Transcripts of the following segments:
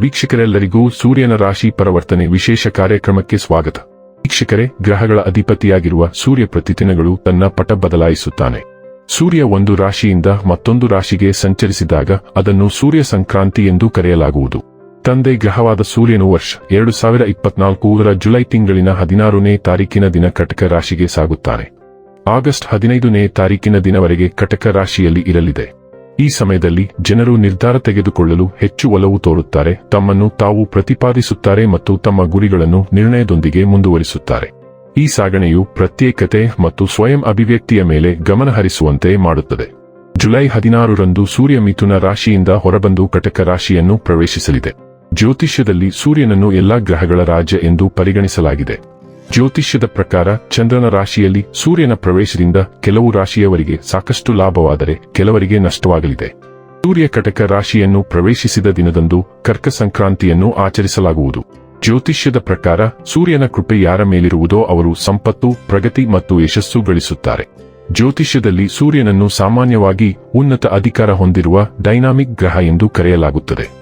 ವೀಕ್ಷಕರೆಲ್ಲರಿಗೂ ಸೂರ್ಯನ ರಾಶಿ ಪರಿವರ್ತನೆ ವಿಶೇಷ ಕಾರ್ಯಕ್ರಮಕ್ಕೆ ಸ್ವಾಗತ. ವೀಕ್ಷಕರೇ, ಗ್ರಹಗಳ ಅಧಿಪತಿಯಾಗಿರುವ ಸೂರ್ಯ ಪ್ರತಿದಿನಗಳು ತನ್ನ ಪಟ ಬದಲಾಯಿಸುತ್ತಾನೆ. ಸೂರ್ಯ ಒಂದು ರಾಶಿಯಿಂದ ಮತ್ತೊಂದು ರಾಶಿಗೆ ಸಂಚರಿಸಿದಾಗ ಅದನ್ನು ಸೂರ್ಯ ಸಂಕ್ರಾಂತಿ ಎಂದು ಕರೆಯಲಾಗುವುದು. ತಂದೆ ಗ್ರಹವಾದ ಸೂರ್ಯನು ವರ್ಷ ಎರಡು ಸಾವಿರ ಇಪ್ಪತ್ನಾಲ್ಕರ ಜುಲೈ ತಿಂಗಳಿನ ಹದಿನಾರನೇ ತಾರೀಕಿನ ದಿನ ಕಟಕ ರಾಶಿಗೆ ಸಾಗುತ್ತಾನೆ. ಆಗಸ್ಟ್ ಹದಿನೈದನೇ ತಾರೀಕಿನ ದಿನವರೆಗೆ ಕಟಕ ರಾಶಿಯಲ್ಲಿ ಇರಲಿದೆ. ಈ ಸಮಯದಲ್ಲಿ ಜನರು ನಿರ್ಧಾರ ತೆಗೆದುಕೊಳ್ಳಲು ಹೆಚ್ಚು ಒಲವು ತೋರುತ್ತಾರೆ. ತಮ್ಮನ್ನು ತಾವು ಪ್ರತಿಪಾದಿಸುತ್ತಾರೆ ಮತ್ತು ತಮ್ಮ ಗುರಿಗಳನ್ನು ನಿರ್ಣಯದೊಂದಿಗೆ ಮುಂದುವರಿಸುತ್ತಾರೆ. ಈ ಸಾಗಣೆಯು ಪ್ರತ್ಯೇಕತೆ ಮತ್ತು ಸ್ವಯಂ ಅಭಿವ್ಯಕ್ತಿಯ ಮೇಲೆ ಗಮನ ಹರಿಸುವಂತೆ ಮಾಡುತ್ತದೆ. ಜುಲೈ ಹದಿನಾರರಂದು ಸೂರ್ಯ ಮಿಥುನ ರಾಶಿಯಿಂದ ಹೊರಬಂದು ಕಟಕ ರಾಶಿಯನ್ನು ಪ್ರವೇಶಿಸಲಿದೆ. ಜ್ಯೋತಿಷ್ಯದಲ್ಲಿ ಸೂರ್ಯನನ್ನು ಎಲ್ಲಾ ಗ್ರಹಗಳ ರಾಜ್ಯ ಎಂದು ಪರಿಗಣಿಸಲಾಗಿದೆ. ಜ್ಯೋತಿಷ್ಯದ ಪ್ರಕಾರ ಚಂದ್ರನ ರಾಶಿಯಲ್ಲಿ ಸೂರ್ಯನ ಪ್ರವೇಶದಿಂದ ಕೆಲವು ರಾಶಿಯವರಿಗೆ ಸಾಕಷ್ಟು ಲಾಭವಾದರೆ ಕೆಲವರಿಗೆ ನಷ್ಟವಾಗಲಿದೆ. ಸೂರ್ಯ ಕಟಕ ರಾಶಿಯನ್ನು ಪ್ರವೇಶಿಸಿದ ದಿನದಂದು ಕರ್ಕ ಸಂಕ್ರಾಂತಿಯನ್ನು ಆಚರಿಸಲಾಗುವುದು. ಜ್ಯೋತಿಷ್ಯದ ಪ್ರಕಾರ ಸೂರ್ಯನ ಕೃಪೆ ಯಾರ ಮೇಲಿರುವುದೋ ಅವರು ಸಂಪತ್ತು, ಪ್ರಗತಿ ಮತ್ತು ಯಶಸ್ಸು ಗಳಿಸುತ್ತಾರೆ. ಜ್ಯೋತಿಷ್ಯದಲ್ಲಿ ಸೂರ್ಯನನ್ನು ಸಾಮಾನ್ಯವಾಗಿ ಉನ್ನತ ಅಧಿಕಾರ ಹೊಂದಿರುವ ಡೈನಾಮಿಕ್ ಗ್ರಹ ಎಂದು ಕರೆಯಲಾಗುತ್ತದೆ.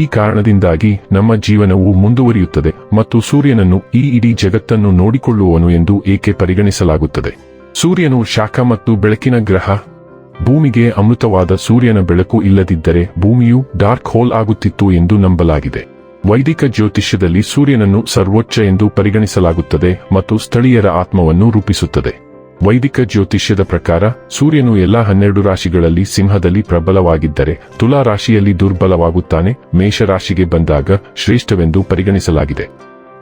ಈ ಕಾರಣದಿಂದಾಗಿ ನಮ್ಮ ಜೀವನವು ಮುಂದುವರಿಯುತ್ತದೆ ಮತ್ತು ಸೂರ್ಯನನ್ನು ಈ ಇಡೀ ಜಗತ್ತನ್ನು ನೋಡಿಕೊಳ್ಳುವವನು ಎಂದು ಏಕೆ ಪರಿಗಣಿಸಲಾಗುತ್ತದೆ? ಸೂರ್ಯನು ಶಾಖ ಮತ್ತು ಬೆಳಕಿನ ಗ್ರಹ, ಭೂಮಿಗೆ ಅಮೃತವಾದ ಸೂರ್ಯನ ಬೆಳಕು ಇಲ್ಲದಿದ್ದರೆ ಭೂಮಿಯು ಡಾರ್ಕ್ ಹೋಲ್ ಆಗುತ್ತಿತ್ತು ಎಂದು ನಂಬಲಾಗಿದೆ. ವೈದಿಕ ಜ್ಯೋತಿಷ್ಯದಲ್ಲಿ ಸೂರ್ಯನನ್ನು ಸರ್ವೋಚ್ಚ ಎಂದು ಪರಿಗಣಿಸಲಾಗುತ್ತದೆ ಮತ್ತು ಸ್ಥಳೀಯರ ಆತ್ಮವನ್ನು ರೂಪಿಸುತ್ತದೆ. ವೈದಿಕ ಜ್ಯೋತಿಷ್ಯದ ಪ್ರಕಾರ, ಸೂರ್ಯನು ಎಲ್ಲಾ ಹನ್ನೆರಡು ರಾಶಿಗಳಲ್ಲಿ ಸಿಂಹದಲ್ಲಿ ಪ್ರಬಲವಾಗಿದ್ದರೆ, ತುಲಾ ರಾಶಿಯಲ್ಲಿ ದುರ್ಬಲವಾಗುತ್ತಾನೆ, ಮೇಷರಾಶಿಗೆ ಬಂದಾಗ ಶ್ರೇಷ್ಠವೆಂದು ಪರಿಗಣಿಸಲಾಗಿದೆ.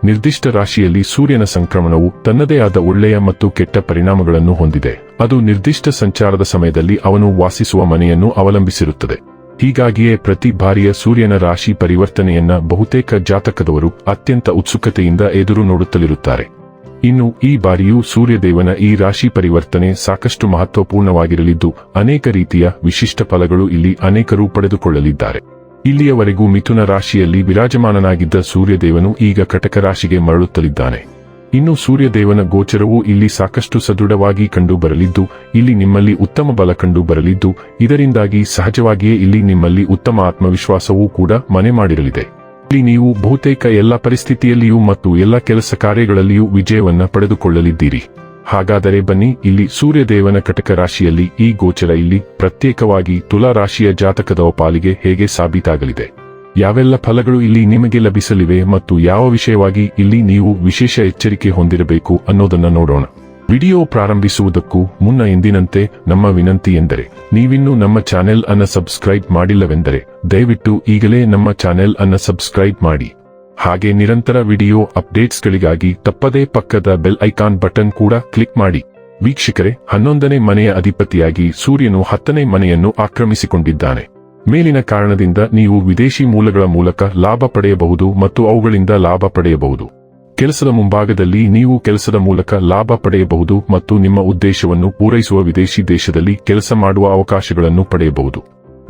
ನಿರ್ದಿಷ್ಟ ರಾಶಿಯಲ್ಲಿ ಸೂರ್ಯನ ಸಂಕ್ರಮಣವು ತನ್ನದೇ ಆದ ಒಳ್ಳೆಯ ಮತ್ತು ಕೆಟ್ಟ ಪರಿಣಾಮಗಳನ್ನು ಹೊಂದಿದೆ. ಅದು ನಿರ್ದಿಷ್ಟ ಸಂಚಾರದ ಸಮಯದಲ್ಲಿ ಅವನು ವಾಸಿಸುವ ಮನೆಯನ್ನು ಅವಲಂಬಿಸಿರುತ್ತದೆ. ಹೀಗಾಗಿಯೇ ಪ್ರತಿ ಬಾರಿಯ ಸೂರ್ಯನ ರಾಶಿ ಪರಿವರ್ತನೆಯನ್ನ ಬಹುತೇಕ ಜಾತಕದವರು ಅತ್ಯಂತ ಉತ್ಸುಕತೆಯಿಂದ ಎದುರು ನೋಡುತ್ತಲಿರುತ್ತಾರೆ. ಇನ್ನು ಈ ಬಾರಿಯೂ ಸೂರ್ಯದೇವನ ಈ ರಾಶಿ ಪರಿವರ್ತನೆ ಸಾಕಷ್ಟು ಮಹತ್ವಪೂರ್ಣವಾಗಿರಲಿದ್ದು, ಅನೇಕ ರೀತಿಯ ವಿಶಿಷ್ಟ ಫಲಗಳು ಇಲ್ಲಿ ಅನೇಕರು ಪಡೆದುಕೊಳ್ಳಲಿದ್ದಾರೆ. ಇಲ್ಲಿಯವರೆಗೂ ಮಿಥುನ ರಾಶಿಯಲ್ಲಿ ವಿರಾಜಮಾನನಾಗಿದ್ದ ಸೂರ್ಯದೇವನು ಈಗ ಕಟಕ ರಾಶಿಗೆ ಮರಳುತ್ತಲಿದ್ದಾನೆ. ಇನ್ನು ಸೂರ್ಯದೇವನ ಗೋಚರವು ಇಲ್ಲಿ ಸಾಕಷ್ಟು ಸದೃಢವಾಗಿ ಕಂಡುಬರಲಿದ್ದು, ಇಲ್ಲಿ ನಿಮ್ಮಲ್ಲಿ ಉತ್ತಮ ಬಲ ಕಂಡು ಬರಲಿದ್ದು ಇದರಿಂದಾಗಿ ಸಹಜವಾಗಿಯೇ ಇಲ್ಲಿ ನಿಮ್ಮಲ್ಲಿ ಉತ್ತಮ ಆತ್ಮವಿಶ್ವಾಸವೂ ಕೂಡ ಮನೆ ಮಾಡಿರಲಿದೆ. ನೀವು ಬಹುತೇಕ ಎಲ್ಲ ಪರಿಸ್ಥಿತಿಯಲ್ಲಿಯೂ ಮತ್ತು ಎಲ್ಲ ಕೆಲಸ ಕಾರ್ಯಗಳಲ್ಲಿಯೂ ವಿಜಯವನ್ನ ಪಡೆದುಕೊಳ್ಳಲಿದ್ದೀರಿ. ಹಾಗಾದರೆ ಬನ್ನಿ, ಇಲ್ಲಿ ಸೂರ್ಯದೇವನ ಕಟಕ ರಾಶಿಯಲ್ಲಿ ಈ ಗೋಚರ ಇಲ್ಲಿ ಪ್ರತ್ಯೇಕವಾಗಿ ತುಲಾ ರಾಶಿಯ ಜಾತಕದ ಪಾಲಿಗೆ ಹೇಗೆ ಸಾಬೀತಾಗಲಿದೆ? ಯಾವೆಲ್ಲ ಫಲಗಳು ಇಲ್ಲಿ ನಿಮಗೆ ಲಭಿಸಲಿವೆ ಮತ್ತು ಯಾವ ವಿಷಯವಾಗಿ ಇಲ್ಲಿ ನೀವು ವಿಶೇಷ ಎಚ್ಚರಿಕೆ ಹೊಂದಿರಬೇಕು ಅನ್ನೋದನ್ನ ನೋಡೋಣ. ವಿಡಿಯೋ ಪ್ರಾರಂಭಿಸುವುದಕ್ಕೂ ಮುನ್ನ ಎಂದಿನಂತೆ ನಮ್ಮ ವಿನಂತಿ ಎಂದರೆ, ನೀವಿನ್ನೂ ನಮ್ಮ ಚಾನೆಲ್ ಅನ್ನ ಸಬ್ಸ್ಕ್ರೈಬ್ ಮಾಡಿಲ್ಲವೆಂದರೆ, ದಯವಿಟ್ಟು ಈಗಲೇ ನಮ್ಮ ಚಾನೆಲ್ ಅನ್ನ ಸಬ್ಸ್ಕ್ರೈಬ್ ಮಾಡಿ. ಹಾಗೆ ನಿರಂತರ ವಿಡಿಯೋ ಅಪ್ಡೇಟ್ಸ್ಗಳಿಗಾಗಿ ತಪ್ಪದೇ ಪಕ್ಕದ ಬೆಲ್ ಐಕಾನ್ ಬಟನ್ ಕೂಡ ಕ್ಲಿಕ್ ಮಾಡಿ. ವೀಕ್ಷಕರೇ, ಹನ್ನೊಂದನೇ ಮನೆಯ ಅಧಿಪತಿಯಾಗಿ ಸೂರ್ಯನು ಹತ್ತನೇ ಮನೆಯನ್ನು ಆಕ್ರಮಿಸಿಕೊಂಡಿದ್ದಾನೆ. ಮೇಲಿನ ಕಾರಣದಿಂದ ನೀವು ವಿದೇಶಿ ಮೂಲಗಳ ಮೂಲಕ ಲಾಭ ಪಡೆಯಬಹುದು ಮತ್ತು ಅವುಗಳಿಂದ ಲಾಭ ಪಡೆಯಬಹುದು. ಕೆಲಸದ ಮುಂಭಾಗದಲ್ಲಿ ನೀವು ಕೆಲಸದ ಮೂಲಕ ಲಾಭ ಪಡೆಯಬಹುದು ಮತ್ತು ನಿಮ್ಮ ಉದ್ದೇಶವನ್ನು ಪೂರೈಸುವ ವಿದೇಶಿ ದೇಶದಲ್ಲಿ ಕೆಲಸ ಮಾಡುವ ಅವಕಾಶಗಳನ್ನು ಪಡೆಯಬಹುದು.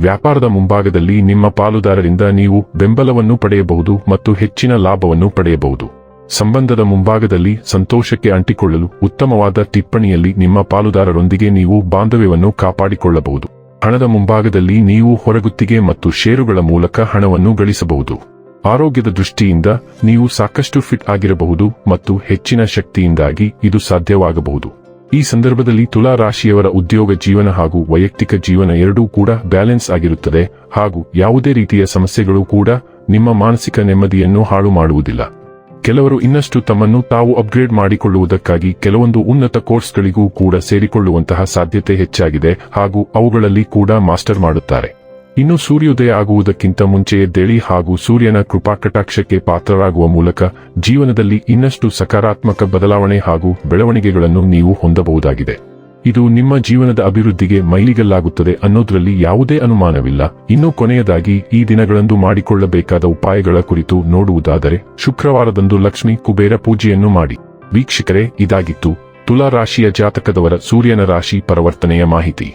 ವ್ಯಾಪಾರದ ಮುಂಭಾಗದಲ್ಲಿ ನಿಮ್ಮ ಪಾಲುದಾರರಿಂದ ನೀವು ಬೆಂಬಲವನ್ನು ಪಡೆಯಬಹುದು ಮತ್ತು ಹೆಚ್ಚಿನ ಲಾಭವನ್ನು ಪಡೆಯಬಹುದು. ಸಂಬಂಧದ ಮುಂಭಾಗದಲ್ಲಿ ಸಂತೋಷಕ್ಕೆ ಅಂಟಿಕೊಳ್ಳಲು ಉತ್ತಮವಾದ ಟಿಪ್ಪಣಿಯಲ್ಲಿ ನಿಮ್ಮ ಪಾಲುದಾರರೊಂದಿಗೆ ನೀವು ಬಾಂಧವ್ಯವನ್ನು ಕಾಪಾಡಿಕೊಳ್ಳಬಹುದು. ಹಣದ ಮುಂಭಾಗದಲ್ಲಿ ನೀವು ಹೊರಗುತ್ತಿಗೆ ಮತ್ತು ಷೇರುಗಳ ಮೂಲಕ ಹಣವನ್ನು ಗಳಿಸಬಹುದು. ಆರೋಗ್ಯದ ದೃಷ್ಟಿಯಿಂದ ನೀವು ಸಾಕಷ್ಟು ಫಿಟ್ ಆಗಿರಬಹುದು ಮತ್ತು ಹೆಚ್ಚಿನ ಶಕ್ತಿಯಿಂದಾಗಿ ಇದು ಸಾಧ್ಯವಾಗಬಹುದು. ಈ ಸಂದರ್ಭದಲ್ಲಿ ತುಲಾ ರಾಶಿಯವರ ಉದ್ಯೋಗ ಜೀವನ ಹಾಗೂ ವೈಯಕ್ತಿಕ ಜೀವನ ಎರಡೂ ಕೂಡ ಬ್ಯಾಲೆನ್ಸ್ ಆಗಿರುತ್ತದೆ ಹಾಗೂ ಯಾವುದೇ ರೀತಿಯ ಸಮಸ್ಯೆಗಳು ಕೂಡ ನಿಮ್ಮ ಮಾನಸಿಕ ನೆಮ್ಮದಿಯನ್ನು ಹಾಳು ಮಾಡುವುದಿಲ್ಲ. ಕೆಲವರು ಇನ್ನಷ್ಟು ತಮ್ಮನ್ನು ತಾವು ಅಪ್ಗ್ರೇಡ್ ಮಾಡಿಕೊಳ್ಳುವುದಕ್ಕಾಗಿ ಕೆಲವೊಂದು ಉನ್ನತ ಕೋರ್ಸ್ಗಳಿಗೂ ಕೂಡ ಸೇರಿಕೊಳ್ಳುವಂತಹ ಸಾಧ್ಯತೆ ಹೆಚ್ಚಾಗಿದೆ ಹಾಗೂ ಅವುಗಳಲ್ಲಿ ಕೂಡ ಮಾಸ್ಟರ್ ಮಾಡುತ್ತಾರೆ. ಇನ್ನು ಸೂರ್ಯೋದಯ ಆಗುವುದಕ್ಕಿಂತ ಮುಂಚೆ ಎದ್ದೇಳಿ ಹಾಗೂ ಸೂರ್ಯನ ಕೃಪಾಕಟಾಕ್ಷಕ್ಕೆ ಪಾತ್ರರಾಗುವ ಮೂಲಕ ಜೀವನದಲ್ಲಿ ಇನ್ನಷ್ಟು ಸಕಾರಾತ್ಮಕ ಬದಲಾವಣೆ ಹಾಗೂ ಬೆಳವಣಿಗೆಗಳನ್ನು ನೀವು ಹೊಂದಬಹುದಾಗಿದೆ. ಇದು ನಿಮ್ಮ ಜೀವನದ ಅಭಿವೃದ್ಧಿಗೆ ಮೈಲಿಗಲ್ಲಾಗುತ್ತದೆ ಅನ್ನೋದರಲ್ಲಿ ಯಾವುದೇ ಅನುಮಾನವಿಲ್ಲ. ಇನ್ನು ಕೊನೆಯದಾಗಿ, ಈ ದಿನಗಳಂದು ಮಾಡಿಕೊಳ್ಳಬೇಕಾದ ಉಪಾಯಗಳ ಕುರಿತು ನೋಡುವುದಾದರೆ, ಶುಕ್ರವಾರದಂದು ಲಕ್ಷ್ಮಿ ಕುಬೇರ ಪೂಜೆಯನ್ನು ಮಾಡಿ. ವೀಕ್ಷಕರೇ, ಇದಾಗಿತ್ತು. ತುಲಾ ರಾಶಿಯ ಜಾತಕದವರ ಸೂರ್ಯನ ರಾಶಿ ಪರಿವರ್ತನೆಯ ಮಾಹಿತಿ.